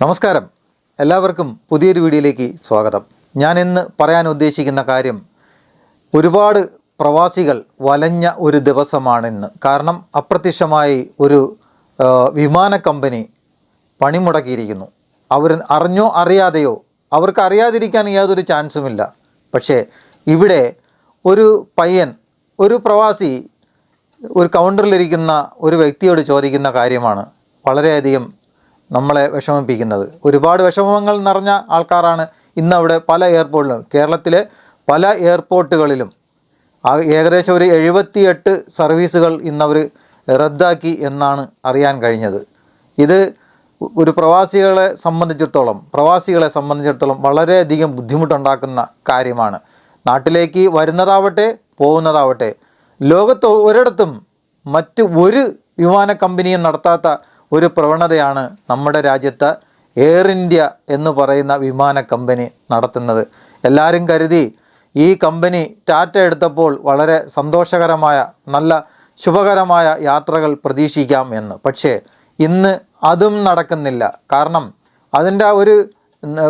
നമസ്കാരം. എല്ലാവർക്കും പുതിയൊരു വീഡിയോയിലേക്ക് സ്വാഗതം. ഞാൻ ഇന്ന് പറയാൻ ഉദ്ദേശിക്കുന്ന കാര്യം ഒരുപാട് പ്രവാസികൾ വലഞ്ഞ ഒരു ദിവസമാണ് ഇന്ന്. കാരണം അപ്രത്യക്ഷമായി ഒരു വിമാന കമ്പനി പണിമുടക്കിയിരിക്കുന്നു. അവർ അറിഞ്ഞോ അറിയാതെയോ അവർക്ക് അറിയാതിരിക്കാൻ യാതൊരു ചാൻസുമില്ല പക്ഷേ ഇവിടെ ഒരു പയ്യൻ ഒരു പ്രവാസി ഒരു കൗണ്ടറിലിരിക്കുന്ന ഒരു വ്യക്തിയോട് ചോദിക്കുന്ന കാര്യമാണ്. വളരെയധികം നമ്മളെ വിഷമിപ്പിക്കുന്നത്. ഒരുപാട് വിഷമങ്ങൾ നിറഞ്ഞ ആൾക്കാരാണ് ഇന്നവിടെ പല എയർപോർട്ടിലും. കേരളത്തിലെ പല എയർപോർട്ടുകളിലും. ഏകദേശം ഒരു എഴുപത്തിയെട്ട് സർവീസുകൾ ഇന്നവർ റദ്ദാക്കി എന്നാണ് അറിയാൻ കഴിഞ്ഞത്. ഇത് ഒരു പ്രവാസികളെ സംബന്ധിച്ചിടത്തോളം പ്രവാസികളെ സംബന്ധിച്ചിടത്തോളം വളരെയധികം ബുദ്ധിമുട്ടുണ്ടാക്കുന്ന കാര്യമാണ്. നാട്ടിലേക്ക് വരുന്നതാവട്ടെ പോകുന്നതാവട്ടെ ലോകത്ത് ഒരിടത്തും മറ്റ് ഒരു വിമാന കമ്പനിയും നടത്താത്ത ഒരു പ്രവണതയാണ് നമ്മുടെ രാജ്യത്ത് എയർ ഇന്ത്യ എന്ന് പറയുന്ന വിമാന കമ്പനി നടത്തുന്നത്. എല്ലാവരും കരുതി ഈ കമ്പനി ടാറ്റ എടുത്തപ്പോൾ വളരെ സന്തോഷകരമായ നല്ല ശുഭകരമായ യാത്രകൾ പ്രതീക്ഷിക്കാം എന്ന്. പക്ഷേ ഇന്ന് അതും നടക്കുന്നില്ല. കാരണം അതിന്റെ ഒരു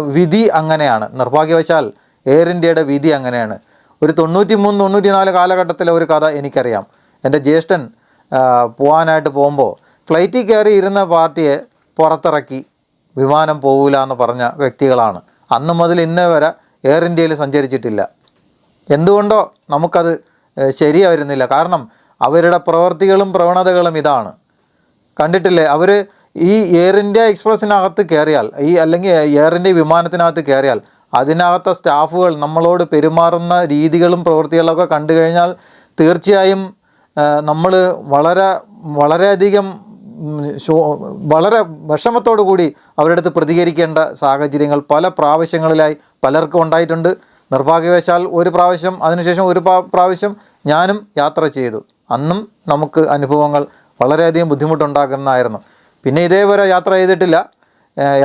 വിധി അങ്ങനെയാണ്. നിർഭാഗ്യവശാൽ എയർ ഇന്ത്യയുടെ വിധി അങ്ങനെയാണ്. ഒരു തൊണ്ണൂറ്റി മൂന്ന് തൊണ്ണൂറ്റി നാല് കാലഘട്ടത്തിലെ ഒരു കഥ എനിക്കറിയാം. എന്റെ ജ്യേഷ്ഠൻ പോകാനായിട്ട് പോകുമ്പോൾ ഫ്ലൈറ്റിൽ കയറി ഇരുന്ന പാർട്ടിയെ പുറത്തിറക്കി വിമാനം പോകില്ല എന്ന് പറഞ്ഞ വ്യക്തികളാണ്. അന്ന് മുതൽ ഇന്നേ വരെ എയർ ഇന്ത്യയിൽ സഞ്ചരിച്ചിട്ടില്ല. എന്തുകൊണ്ടോ നമുക്കത് ശരിയായിരുന്നില്ല കാരണം അവരുടെ പ്രവൃത്തികളും പ്രവണതകളും ഇതാണ്. കണ്ടിട്ടില്ലേ? അവർ ഈ എയർ ഇന്ത്യ എക്സ്പ്രസ്സിനകത്ത് കയറിയാൽ ഈ അല്ലെങ്കിൽ എയർ ഇന്ത്യ വിമാനത്തിനകത്ത് കയറിയാൽ അതിനകത്തെ സ്റ്റാഫുകൾ നമ്മളോട് പെരുമാറുന്ന രീതികളും പ്രവൃത്തികളൊക്കെ കണ്ടു കഴിഞ്ഞാൽ തീർച്ചയായും നമ്മൾ വളരെ വളരെയധികം വളരെ വിഷമത്തോടു കൂടി അവരുടെ അടുത്ത് പ്രതികരിക്കേണ്ട സാഹചര്യങ്ങൾ പല പ്രാവശ്യങ്ങളിലായി പലർക്കും ഉണ്ടായിട്ടുണ്ട്. നിർഭാഗ്യവശാൽ ഒരു പ്രാവശ്യം അതിനുശേഷം ഒരു പ്രാവശ്യം ഞാനും യാത്ര ചെയ്തു. അന്നും നമുക്ക് അനുഭവങ്ങൾ വളരെയധികം ബുദ്ധിമുട്ടുണ്ടാക്കുന്നതായിരുന്നു. പിന്നെ ഇതേവരെ യാത്ര ചെയ്തിട്ടില്ല.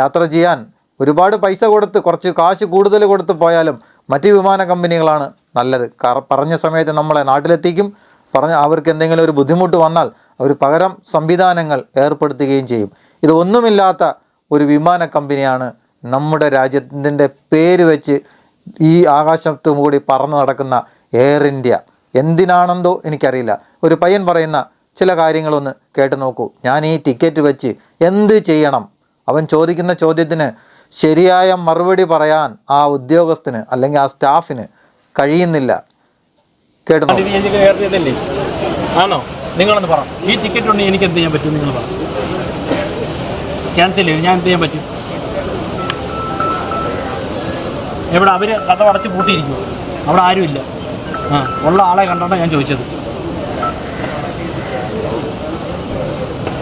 യാത്ര ചെയ്യാൻ ഒരുപാട് പൈസ കൊടുത്ത് കുറച്ച് കാശ് കൂടുതൽ കൊടുത്ത് പോയാലും മറ്റ് വിമാന കമ്പനികളാണ് നല്ലത്. പറഞ്ഞ സമയത്ത് നമ്മളെ നാട്ടിലെത്തിക്കും. പറഞ്ഞ അവർക്ക് എന്തെങ്കിലും ഒരു ബുദ്ധിമുട്ട് വന്നാൽ അവർ പകരം സംവിധാനങ്ങൾ ഏർപ്പെടുത്തുകയും ചെയ്യും. ഇതൊന്നുമില്ലാത്ത ഒരു വിമാന കമ്പനിയാണ് നമ്മുടെ രാജ്യത്തിന്റെ പേര് വെച്ച് ഈ ആകാശത്തും കൂടി പറന്നു നടക്കുന്ന എയർ ഇന്ത്യ എന്തിനാണെന്തോ എനിക്കറിയില്ല. ഒരു പയ്യൻ പറയുന്ന ചില കാര്യങ്ങളൊന്ന് കേട്ട് നോക്കൂ. ഞാൻ ഈ ടിക്കറ്റ് വെച്ച് എന്ത് ചെയ്യണം? അവൻ ചോദിക്കുന്ന ചോദ്യത്തിന് ശരിയായ മറുപടി പറയാൻ ആ ഉദ്യോഗസ്ഥന് അല്ലെങ്കിൽ ആ സ്റ്റാഫിന് കഴിയുന്നില്ല. കേട്ടു കയറിയതല്ലേ? ആണോ? നിങ്ങളൊന്ന് പറ. ഈ ടിക്കറ്റ് ഉണ്ടെങ്കിൽ എനിക്ക് എന്ത് ചെയ്യാൻ പറ്റും? നിങ്ങൾ പറ. ക്യാൻസൽ ചെയ്യും. ഞാൻ എന്ത് ചെയ്യാൻ പറ്റും? എവിടെ? അവർ കഥ അടച്ച് പൂട്ടിയിരിക്കും അവിടെ ആരുമില്ല ആ ഉള്ള ആളെ കണ്ടാണ് ഞാൻ ചോദിച്ചത്.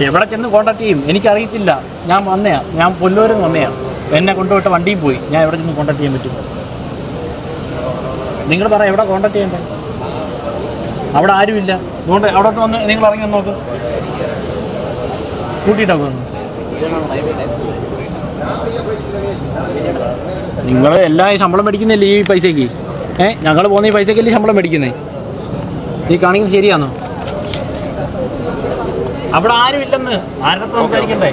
എവിടെ ചെന്ന് കോണ്ടാക്ട് ചെയ്യും? എനിക്കറിയത്തില്ല. ഞാൻ വന്നയാ. ഞാൻ പൊല്ലൂരിൽ നിന്ന് വന്നയാ. എന്നെ കൊണ്ടുപോയിട്ട് വണ്ടിയിൽ പോയി. ഞാൻ എവിടെ ചെന്ന് കോണ്ടാക്ട് ചെയ്യാൻ പറ്റും? നിങ്ങൾ പറ എവിടെ കോണ്ടാക്ട് ചെയ്യണ്ടേ? അവിടെ ആരുമില്ല. അതുകൊണ്ട് അവിടെ വന്ന് നിങ്ങൾ ഇറങ്ങി നോക്ക്. കൂട്ടിയിട്ടൊക്കെ വന്നു നിങ്ങൾ എല്ലാ ഈ ശമ്പളം മേടിക്കുന്നില്ലേ ഈ പൈസയ്ക്ക്? ഏ ഞങ്ങൾ പോകുന്ന ഈ പൈസയ്ക്കല്ലേ ശമ്പളം മേടിക്കുന്നേ? നീ കാണിക്കുന്നത് ശരിയാണോ അവിടെ ആരുമില്ലെന്ന് ആരുടെ സംസാരിക്കണ്ടേ?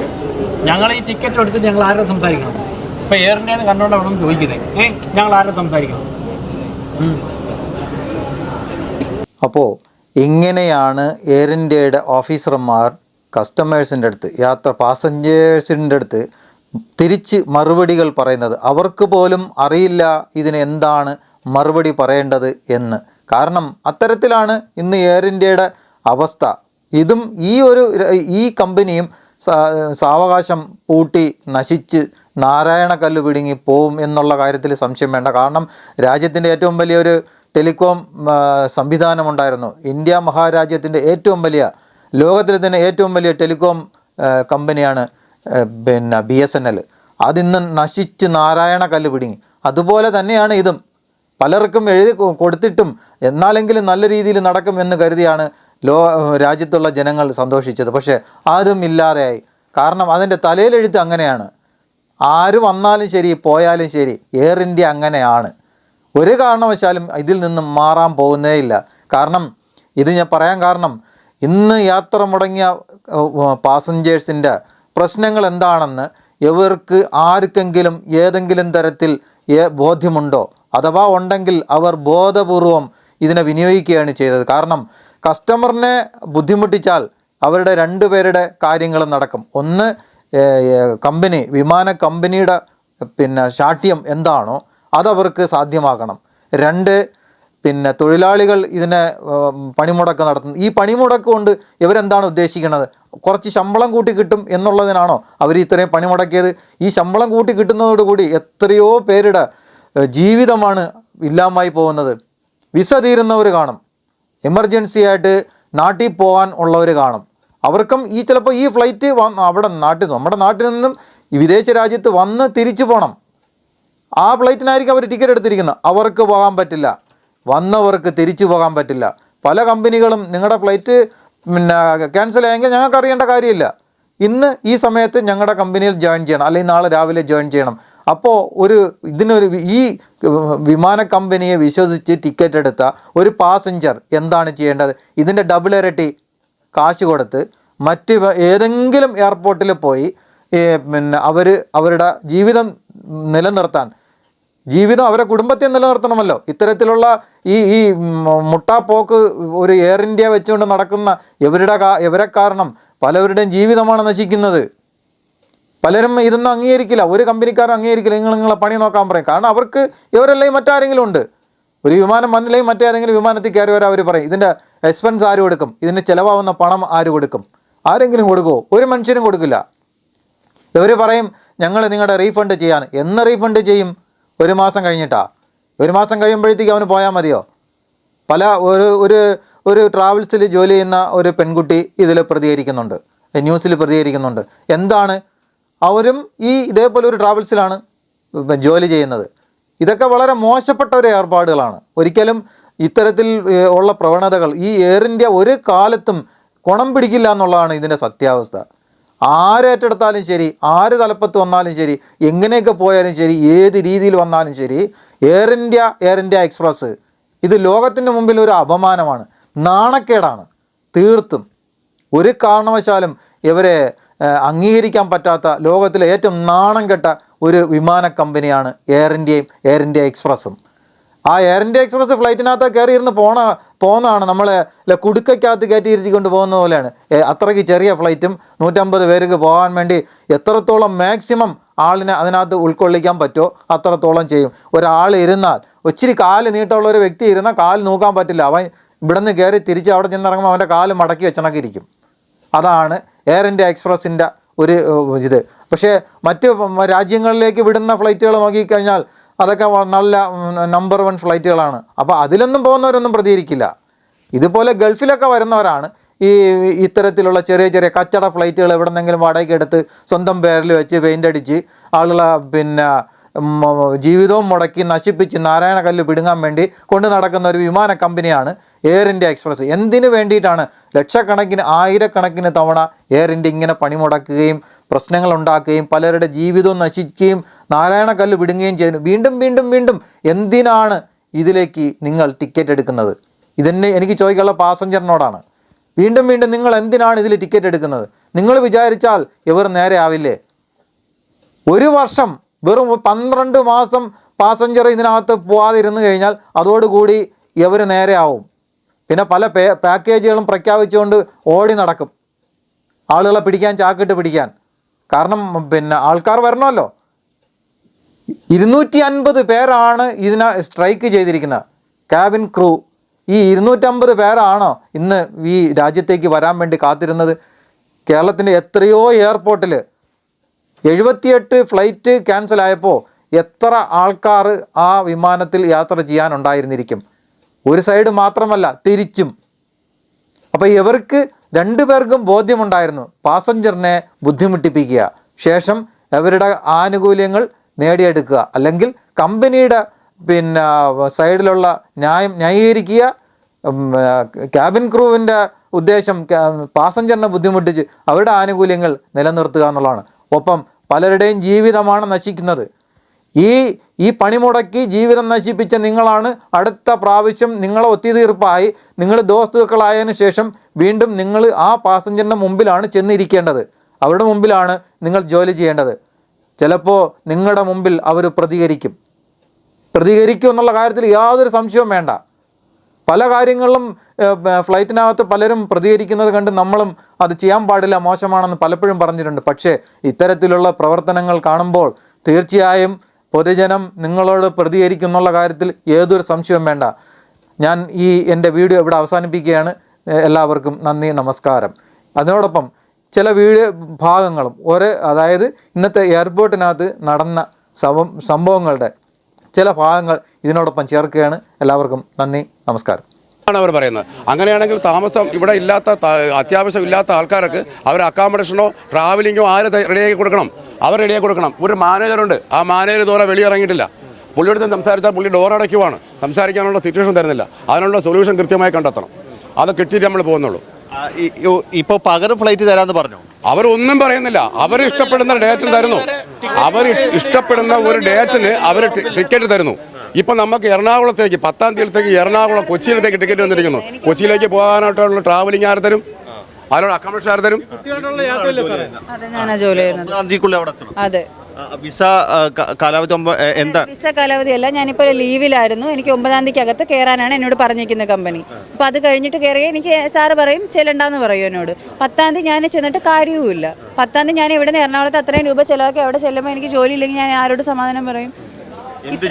ഞങ്ങൾ ഈ ടിക്കറ്റ് എടുത്ത് ഞങ്ങൾ ആരുടെ സംസാരിക്കണം? ഇപ്പം എയർ ഇന്ത്യന്ന് കണ്ടുകൊണ്ട് അവിടെ ചോദിക്കുന്നത് ഏ ഞങ്ങൾ ആരുടെ സംസാരിക്കണം. അപ്പോൾ ഇങ്ങനെയാണ് എയർ ഇന്ത്യയുടെ ഓഫീസർമാർ കസ്റ്റമേഴ്സിന്റെ അടുത്ത് യാത്ര പാസഞ്ചേഴ്സിന്റെ അടുത്ത് തിരിച്ച് മറുപടികൾ പറയുന്നത്? അവർക്ക് പോലും അറിയില്ല ഇതിന് എന്താണ് മറുപടി പറയേണ്ടത് എന്ന്. കാരണം അത്തരത്തിലാണ് ഇന്ന് എയർ ഇന്ത്യയുടെ അവസ്ഥ. ഇതും ഈ ഒരു ഈ കമ്പനിയും സാവകാശം പൂട്ടി നശിച്ച് നാരായണ കല്ല് പിടുങ്ങി പോവും എന്നുള്ള കാര്യത്തിൽ സംശയം വേണ്ട. കാരണം രാജ്യത്തിന്റെ ഏറ്റവും വലിയൊരു ടെലികോം സംവിധാനമുണ്ടായിരുന്നു. ഇന്ത്യ മഹാരാജ്യത്തിന്റെ ഏറ്റവും വലിയ ലോകത്തിലെ തന്നെ ഏറ്റവും വലിയ ടെലികോം കമ്പനിയാണ് പിന്നെ ബി എസ് എൻ എൽ. അതിന്ന് നശിച്ച് നാരായണ കല്ല് പിടുങ്ങി. അതുപോലെ തന്നെയാണ് ഇതും. പലർക്കും എഴുതി കൊടുത്തിട്ടും എന്നാലെങ്കിലും നല്ല രീതിയിൽ നടക്കും എന്ന് കരുതിയാണ് ലോ രാജ്യത്തുള്ള ജനങ്ങൾ സന്തോഷിച്ചത്. പക്ഷേ അതും ഇല്ലാതെയായി. കാരണം അതിന്റെ തലയിലെഴുത്ത് അങ്ങനെയാണ്. ആര് വന്നാലും ശരി പോയാലും ശരി എയർ ഇന്ത്യ അങ്ങനെയാണ്. ഒരു കാരണവശാലും ഇതിൽ നിന്നും മാറാൻ പോകുന്നേയില്ല കാരണം ഇത് ഞാൻ പറയാൻ കാരണം ഇന്ന് യാത്ര മുടങ്ങിയ പാസഞ്ചേഴ്സിന്റെ പ്രശ്നങ്ങൾ എന്താണെന്ന് ഇവർക്ക് ആർക്കെങ്കിലും ഏതെങ്കിലും തരത്തിൽ ബോധ്യമുണ്ടോ? അഥവാ ഉണ്ടെങ്കിൽ അവർ ബോധപൂർവം ഇതിനെ വിനിയോഗിക്കുകയാണ് ചെയ്തത്. കാരണം കസ്റ്റമറിനെ ബുദ്ധിമുട്ടിച്ചാൽ അവരുടെ രണ്ടു പേരുടെ കാര്യങ്ങൾ നടക്കും. ഒന്ന് കമ്പനി വിമാന കമ്പനിയുടെ പിന്നെ ശാഠ്യം എന്താണോ അതവർക്ക് സാധ്യമാകണം. രണ്ട് പിന്നെ തൊഴിലാളികൾ ഇതിനെ പണിമുടക്ക് നടത്തുന്നു. ഈ പണിമുടക്ക് കൊണ്ട് ഇവരെന്താണ് ഉദ്ദേശിക്കുന്നത്? കുറച്ച് ശമ്പളം കൂട്ടി കിട്ടും എന്നുള്ളതിനാണോ അവർ ഇത്രയും പണിമുടക്കിയത്? ഈ ശമ്പളം കൂട്ടി കിട്ടുന്നതോടുകൂടി എത്രയോ പേരുടെ ജീവിതമാണ് ഇല്ലാമായി പോകുന്നത്. വിസ തീരുന്നവർ കാണും. എമർജൻസി ആയിട്ട് നാട്ടിൽ പോകാൻ ഉള്ളവർ കാണും. അവർക്കും ഈ ചിലപ്പോൾ ഈ ഫ്ലൈറ്റ് അവിടെ നാട്ടിൽ നമ്മുടെ നാട്ടിൽ നിന്നും വിദേശ രാജ്യത്ത് വന്ന് തിരിച്ചു പോകണം ആ ഫ്ലൈറ്റിനായിരിക്കും അവർ ടിക്കറ്റ് എടുത്തിരിക്കുന്നത്. അവർക്ക് പോകാൻ പറ്റില്ല. വന്നവർക്ക് തിരിച്ചു പോകാൻ പറ്റില്ല. പല കമ്പനികളും നിങ്ങളുടെ ഫ്ലൈറ്റ് പിന്നെ ക്യാൻസൽ ആയെങ്കിൽ ഞങ്ങൾക്ക് അറിയേണ്ട കാര്യമില്ല. ഇന്ന് ഈ സമയത്ത് ഞങ്ങളുടെ കമ്പനിയിൽ ജോയിൻ ചെയ്യണം. അല്ലെങ്കിൽ നാളെ രാവിലെ ജോയിൻ ചെയ്യണം. അപ്പോൾ ഒരു ഇതിനൊരു ഈ വിമാന കമ്പനിയെ വിശ്വസിച്ച് ടിക്കറ്റ് എടുത്ത ഒരു പാസഞ്ചർ എന്താണ് ചെയ്യേണ്ടത്? ഇതിന്റെ ഡബിൾ ഇരട്ടി കാശ് കൊടുത്ത് മറ്റ് ഏതെങ്കിലും എയർപോർട്ടിൽ പോയി പിന്നെ അവർ അവരുടെ ജീവിതം നിലനിർത്താൻ. ജീവിതം അവരെ കുടുംബത്തെ നിലനിർത്തണമല്ലോ. ഇത്തരത്തിലുള്ള ഈ ഈ മുട്ടാപ്പോക്ക് ഒരു എയർ ഇന്ത്യ വെച്ചുകൊണ്ട് നടക്കുന്ന ഇവരുടെ ഇവരെ കാരണം? പലവരുടെയും ജീവിതമാണ് നശിക്കുന്നത്. പലരും ഇതൊന്നും അംഗീകരിക്കില്ല. ഒരു കമ്പനിക്കാരും അംഗീകരിക്കില്ല. നിങ്ങൾ നിങ്ങളെ പണി നോക്കാൻ പറയും. കാരണം അവർക്ക് ഇവരല്ലെങ്കിൽ മറ്റാരെങ്കിലും ഉണ്ട്. ഒരു വിമാനം വന്നില്ലെങ്കിൽ മറ്റേതെങ്കിലും വിമാനത്തിൽ കയറി വരാൻ അവർ പറയും. ഇതിന്റെ എക്സ്പെൻസ് ആര് കൊടുക്കും? ഇതിന് ചിലവാകുന്ന പണം ആര് കൊടുക്കും? ആരെങ്കിലും കൊടുക്കുമോ ഒരു മനുഷ്യനും കൊടുക്കില്ല. ഇവർ പറയും ഞങ്ങൾ നിങ്ങളുടെ റീഫണ്ട് ചെയ്യാൻ. എന്ന് റീഫണ്ട് ചെയ്യും. ഒരു മാസം കഴിഞ്ഞിട്ടാ. ഒരു മാസം കഴിയുമ്പോഴത്തേക്ക് അവന് പോയാൽ മതിയോ? പല ഒരു ഒരു ഒരു ട്രാവൽസിൽ ജോലി ചെയ്യുന്ന ഒരു പെൺകുട്ടി ഇതിൽ പ്രതികരിക്കുന്നുണ്ട്. ന്യൂസിൽ പ്രതികരിക്കുന്നുണ്ട്. എന്താണ്? അവരും ഈ ഇതേപോലെ ഒരു ട്രാവൽസിലാണ് ജോലി ചെയ്യുന്നത്. ഇതൊക്കെ വളരെ മോശപ്പെട്ട ഒരു ഏർപ്പാടുകളാണ്. ഒരിക്കലും ഇത്തരത്തിൽ ഉള്ള പ്രവണതകൾ ഈ എയർ ഇന്ത്യ ഒരു കാലത്തും കുണം പിടിക്കില്ല എന്നുള്ളതാണ് ഇതിന്റെ സത്യാവസ്ഥ. ആരേറ്റെടുത്താലും ശരി ആര് തലപ്പത്ത് വന്നാലും ശരി എങ്ങനെയൊക്കെ പോയാലും ശരി ഏത് രീതിയിൽ വന്നാലും ശരി Air India Air India Express ഇത് ലോകത്തിന്റെ മുമ്പിൽ ഒരു അപമാനമാണ് നാണക്കേടാണ്. തീർത്തും. ഒരു കാരണവശാലും ഇവരെ അംഗീകരിക്കാൻ പറ്റാത്ത ലോകത്തിലെ ഏറ്റവും നാണം കെട്ട ഒരു വിമാന കമ്പനിയാണ് എയർ ഇന്ത്യയും എയർ ഇന്ത്യ എക്സ്പ്രസ്സും ആ എയർ ഇന്ത്യ എക്സ്പ്രസ് ഫ്ലൈറ്റിനകത്ത് കയറി ഇരുന്ന് പോണ പോകുന്നതാണ് നമ്മൾ കുടുക്കയ്ക്കകത്ത് കയറ്റി ഇരുത്തിക്കൊണ്ട് പോകുന്ന പോലെയാണ്. അത്രയ്ക്ക് ചെറിയ ഫ്ലൈറ്റും നൂറ്റമ്പത് പേർക്ക് പോകാൻ വേണ്ടി എത്രത്തോളം മാക്സിമം ആളിനെ അതിനകത്ത് ഉൾക്കൊള്ളിക്കാൻ പറ്റുമോ അത്രത്തോളം ചെയ്യും. ഒരാൾ ഇരുന്നാൽ ഒച്ചിരി കാൽ നീട്ടമുള്ള ഒരു വ്യക്തി ഇരുന്നാൽ കാൽ നോക്കാൻ പറ്റില്ല. അവൻ ഇവിടെ നിന്ന് കയറി തിരിച്ച് അവിടെ ചെന്നിറങ്ങുമ്പോൾ അവന്റെ കാൽ മടക്കി വെച്ചണക്കിരിക്കും അതാണ് എയർ ഇന്ത്യ എക്സ്പ്രസിന്റെ ഒരു ഇത്. പക്ഷേ മറ്റ് രാജ്യങ്ങളിലേക്ക് വിടുന്ന ഫ്ലൈറ്റുകൾ നോക്കിക്കഴിഞ്ഞാൽ അതൊക്കെ നല്ല നമ്പർ വൺ ഫ്ലൈറ്റുകളാണ് അപ്പോൾ അതിലൊന്നും പോകുന്നവരൊന്നും പ്രതികരിക്കില്ല. ഇതുപോലെ ഗൾഫിലൊക്കെ വരുന്നവരാണ്. ഈ ഇത്തരത്തിലുള്ള ചെറിയ ചെറിയ കച്ചട ഫ്ലൈറ്റുകൾ എവിടെന്നെങ്കിലും വാടകയ്ക്ക് എടുത്ത് സ്വന്തം പേരിൽ വെച്ച് പെയിന്റ് അടിച്ച് ആളുകളെ പിന്നെ ജീവിതവും മുടക്കി നശിപ്പിച്ച് നാരായണ കല്ല് പിടുങ്ങാൻ വേണ്ടി കൊണ്ടു നടക്കുന്ന ഒരു വിമാന കമ്പനിയാണ് എയർ ഇന്ത്യ എക്സ്പ്രസ് എന്തിനു വേണ്ടിയിട്ടാണ് ലക്ഷക്കണക്കിന് ആയിരക്കണക്കിന് തവണ എയർ ഇന്ത്യ ഇങ്ങനെ പണിമുടക്കുകയും പ്രശ്നങ്ങൾ ഉണ്ടാക്കുകയും പലരുടെ ജീവിതവും നശിക്കുകയും നാരായണ കല്ല് പിടുങ്ങുകയും ചെയ്യുന്നു. വീണ്ടും വീണ്ടും വീണ്ടും എന്തിനാണ് ഇതിലേക്ക് നിങ്ങൾ ടിക്കറ്റ് എടുക്കുന്നത്? ഇതെന്നെ എനിക്ക് ചോദിക്കാനുള്ള പാസഞ്ചറിനോടാണ് വീണ്ടും വീണ്ടും നിങ്ങൾ എന്തിനാണ് ഇതിൽ ടിക്കറ്റ് എടുക്കുന്നത്? നിങ്ങൾ വിചാരിച്ചാൽ ഇവർ നേരെ ആവില്ലേ? ഒരു വർഷം വെറും പന്ത്രണ്ട് മാസം പാസഞ്ചർ ഇതിനകത്ത് പോകാതിരുന്നു കഴിഞ്ഞാൽ അതോടുകൂടി ഇവർ നേരെയാവും പിന്നെ പല പേ പാക്കേജുകളും പ്രഖ്യാപിച്ചുകൊണ്ട് ഓടി നടക്കും. ആളുകളെ പിടിക്കാൻ ചാക്കിട്ട് പിടിക്കാൻ. കാരണം പിന്നെ ആൾക്കാർ വരണമല്ലോ. ഇരുന്നൂറ്റി അൻപത് പേരാണ് ഇതിനെ സ്ട്രൈക്ക് ചെയ്തിരിക്കുന്നത്. ക്യാബിൻ ക്രൂ ഈ ഇരുന്നൂറ്റമ്പത് പേരാണോ ഇന്ന് ഈ രാജ്യത്തേക്ക് വരാൻ വേണ്ടി കാത്തിരുന്നത്? കേരളത്തിന്റെ എത്രയോ എയർപോർട്ടിൽ എഴുപത്തിയെട്ട് ഫ്ലൈറ്റ് ക്യാൻസൽ ആയപ്പോൾ എത്ര ആൾക്കാർ ആ വിമാനത്തിൽ യാത്ര ചെയ്യാനുണ്ടായിരുന്നിരിക്കും? ഒരു സൈഡ് മാത്രമല്ല തിരിച്ചും. അപ്പോൾ ഇവർക്ക് രണ്ടു പേർക്കും ബോധ്യമുണ്ടായിരുന്നു പാസഞ്ചറിനെ ബുദ്ധിമുട്ടിപ്പിക്കുക. ശേഷം അവരുടെ ആനുകൂല്യങ്ങൾ നേടിയെടുക്കുക. അല്ലെങ്കിൽ കമ്പനിയുടെ പിന്നെ സൈഡിലുള്ള ന്യായം ന്യായീകരിക്കുക ക്യാബിൻ ക്രൂവിന്റെ ഉദ്ദേശം പാസഞ്ചറിനെ ബുദ്ധിമുട്ടിച്ച് അവരുടെ ആനുകൂല്യങ്ങൾ നിലനിർത്തുക എന്നുള്ളതാണ്. ഒപ്പം പലരുടെയും ജീവിതമാണ് നശിക്കുന്നത്. ഈ ഈ പണിമുടക്കി ജീവിതം നശിപ്പിച്ച നിങ്ങളാണ്. അടുത്ത പ്രാവശ്യം നിങ്ങളെ ഒത്തുതീർപ്പായി നിങ്ങൾ ദോസ്തുക്കളായതിനു ശേഷം വീണ്ടും നിങ്ങൾ ആ പാസഞ്ചറിന്റെ മുമ്പിലാണ് ചെന്നിരിക്കേണ്ടത്. അവരുടെ മുമ്പിലാണ് നിങ്ങൾ ജോലി ചെയ്യേണ്ടത്. ചിലപ്പോൾ നിങ്ങളുടെ മുമ്പിൽ അവർ പ്രതികരിക്കും. പ്രതികരിക്കും എന്നുള്ള കാര്യത്തിൽ യാതൊരു സംശയവും വേണ്ട. പല കാര്യങ്ങളിലും ഫ്ലൈറ്റിനകത്ത് പലരും പ്രതികരിക്കുന്നത് കണ്ട് നമ്മളും അത് ചെയ്യാൻ പാടില്ല മോശമാണെന്ന് പലപ്പോഴും പറഞ്ഞിട്ടുണ്ട്. പക്ഷേ ഇത്തരത്തിലുള്ള പ്രവർത്തനങ്ങൾ കാണുമ്പോൾ തീർച്ചയായും പൊതുജനം നിങ്ങളോട് പ്രതികരിക്കും എന്നുള്ള കാര്യത്തിൽ ഏതൊരു സംശയവും വേണ്ട. ഞാൻ ഈ എന്റെ വീഡിയോ ഇവിടെ അവസാനിപ്പിക്കുകയാണ്. എല്ലാവർക്കും നന്ദി നമസ്കാരം. അതിനോടൊപ്പം ചില വീഡിയോ ഭാഗങ്ങളും ഒരേ അതായത് ഇന്നത്തെ എയർപോർട്ടിനകത്ത് നടന്ന സംഭവം സംഭവങ്ങളുടെ ചില ഭാഗങ്ങൾ ഇതിനോടൊപ്പം ചേർക്കുകയാണ്. എല്ലാവർക്കും നന്ദി നമസ്കാരം. ആണ് അവർ പറയുന്നത്. അങ്ങനെയാണെങ്കിൽ താമസം ഇവിടെ ഇല്ലാത്ത അത്യാവശ്യം ഇല്ലാത്ത ആൾക്കാർക്ക് അവർ അക്കോമഡേഷനോ ട്രാവലിങ്ങോ ആര് റെഡിയാക്കി കൊടുക്കണം? അവർ റെഡിയാക്കി കൊടുക്കണം. ഒരു മാനേജറുണ്ട് ആ മാനേജർ ഇതുവരെ വെളിയിറങ്ങിയിട്ടില്ല പുള്ളിയുടെ സംസാരിച്ചാൽ പുള്ളി ഡോർ അടയ്ക്കുവാണ്. സംസാരിക്കാനുള്ള സിറ്റുവേഷൻ തരുന്നില്ല. അതിനുള്ള സൊല്യൂഷൻ കൃത്യമായി കണ്ടെത്തണം. അത് കിട്ടിയിട്ട് നമ്മൾ പോകുന്നുള്ളൂ. ഈ- പകരം ഫ്ലൈറ്റ് തരാന്ന് പറഞ്ഞു. അവരൊന്നും പറയുന്നില്ല. അവർ ഇഷ്ടപ്പെടുന്ന ഡേറ്റിൽ തരുന്നു. അവർ ഇഷ്ടപ്പെടുന്ന ഒരു ഡേറ്റിന് അവർ ടിക്കറ്റ് തരുന്നു. ഇപ്പൊ നമുക്ക് എറണാകുളത്തേക്ക് പത്താം തീയതിയിലത്തേക്ക് എറണാകുളം കൊച്ചിയിലത്തേക്ക് ടിക്കറ്റ് വന്നിരിക്കുന്നു. കൊച്ചിയിലേക്ക് പോകാനായിട്ടുള്ള ട്രാവലിംഗ് ആര് തരും? അതിനോട് അക്കോമഡേഷൻ ആര് തരും? അതെ. എന്താ വിസ കാലാവധി ഒമ്പ- എ, എന്താണ് വിസ കാലാവധിയല്ല ഞാനിപ്പോൾ ലീവിലായിരുന്നു. എനിക്ക് ഒമ്പതാം തീയതിക്ക് അകത്ത് കയറാനാണ് എന്നോട് പറഞ്ഞിരിക്കുന്ന കമ്പനി. അപ്പോൾ അത് കഴിഞ്ഞിട്ട് കയറിയ എനിക്ക് സാറ് പറയും ചെല്ലണ്ടെന്ന് പറയും എന്നോട്. പത്താം തീയതി ഞാൻ ചെന്നിട്ട് കാര്യവുമില്ല. പത്താം തീയതി ഞാൻ ഇവിടെ നിന്ന് എറണാകുളത്ത് അത്രയും രൂപ ചിലവാക്കി അവിടെ ചെല്ലുമ്പോൾ എനിക്ക് ജോലി ഇല്ലെങ്കിൽ ഞാൻ ആരോട് സമാധാനം പറയും? എന്ത്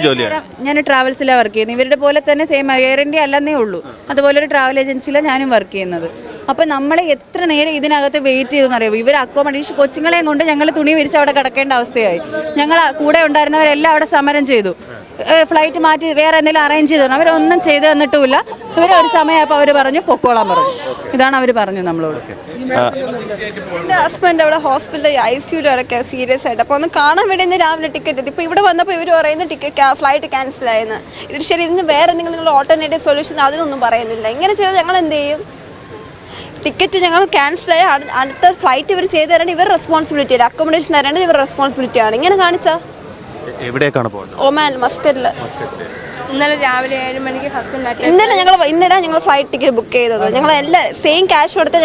ഞാൻ ട്രാവൽസിലാണ് വർക്ക് ചെയ്യുന്നത്. ഇവരുടെ പോലെ തന്നെ സെയിം എയർ ഇന്ത്യ അല്ലെന്നേ ഉള്ളൂ. അതുപോലെ ഒരു ട്രാവൽ ഏജൻസിയിലാണ് ഞാനും വർക്ക് ചെയ്യുന്നത്. അപ്പോൾ നമ്മൾ എത്ര നേരം ഇതിനകത്ത് വെയിറ്റ് ചെയ്തെന്ന് അറിയാം ഇവർ അക്കോമഡേഷൻ കൊച്ചുങ്ങളെയും കൊണ്ട് ഞങ്ങൾ തുണി വിരിച്ച് അവിടെ കിടക്കേണ്ട അവസ്ഥയായി. ഞങ്ങൾ കൂടെ ഉണ്ടായിരുന്നവരെല്ലാം അവിടെ സമരം ചെയ്തു. ഫ്ലൈറ്റ് മാറ്റി വേറെ എന്തെങ്കിലും അറേഞ്ച് ചെയ്തു തരണം അവരൊന്നും ചെയ്തു തന്നിട്ടുമില്ല. ഇവർ ഒരു സമയമായപ്പോൾ അവർ പറഞ്ഞു പൊക്കോളാൻ പറഞ്ഞു. ഇതാണ് അവർ പറഞ്ഞു നമ്മളോട്. എന്റെ ഹസ്ബൻഡ് അവിടെ ഹോസ്പിറ്റലിൽ ഐ സിയുലും ഇടയ്ക്ക് സീരിയസ് ആയിട്ട്. അപ്പോൾ ഒന്ന് കാണാൻ വേണ്ടി ഇന്ന് രാവിലെ ടിക്കറ്റ് എത്തി ഇപ്പോൾ ഇവിടെ വന്നപ്പോൾ ഇവർ പറയുന്ന ടിക്കറ്റ് ഫ്ലൈറ്റ് ക്യാൻസൽ ആയെന്ന്. ഇത് ശരി ഇതിന് വേറെ എന്തെങ്കിലും നിങ്ങൾ ഓൾട്ടർനേറ്റീവ് സൊല്യൂഷൻ അതിനൊന്നും പറയുന്നില്ല. ഇങ്ങനെ ചെയ്താൽ ഞങ്ങൾ എന്ത് ചെയ്യും? ടിക്കറ്റ് ഞങ്ങൾ ക്യാൻസൽ ആയി അടു- അടുത്ത ഫ്ലൈറ്റ് ഇവർ ചെയ്ത് തരേണ്ടത് ഇവർ റെസ്പോൺസിബിലിറ്റി ആണ്. അക്കോമഡേഷൻ തരേണ്ടത് ഇവർ റെസ്പോൺസിബിലിറ്റി ആണ്. ഇങ്ങനെ കാണിച്ചാൽ എവിടേക്കാണ് പോകുന്നത് ഒമാൻ മസ്കറ്റിൽ ഇന്നലെ രാവിലെ ഏഴ് മണിക്ക് ഹസ്ബൻഡ് ഇന്നലെ ഞങ്ങൾ ഇന്നലെ ഞങ്ങൾ ഫ്ലൈറ്റ് ടിക്കറ്റ് ബുക്ക് ചെയ്തത്. ഞങ്ങൾ എല്ലാ സെയിം ക്യാഷ് കൊടുത്ത്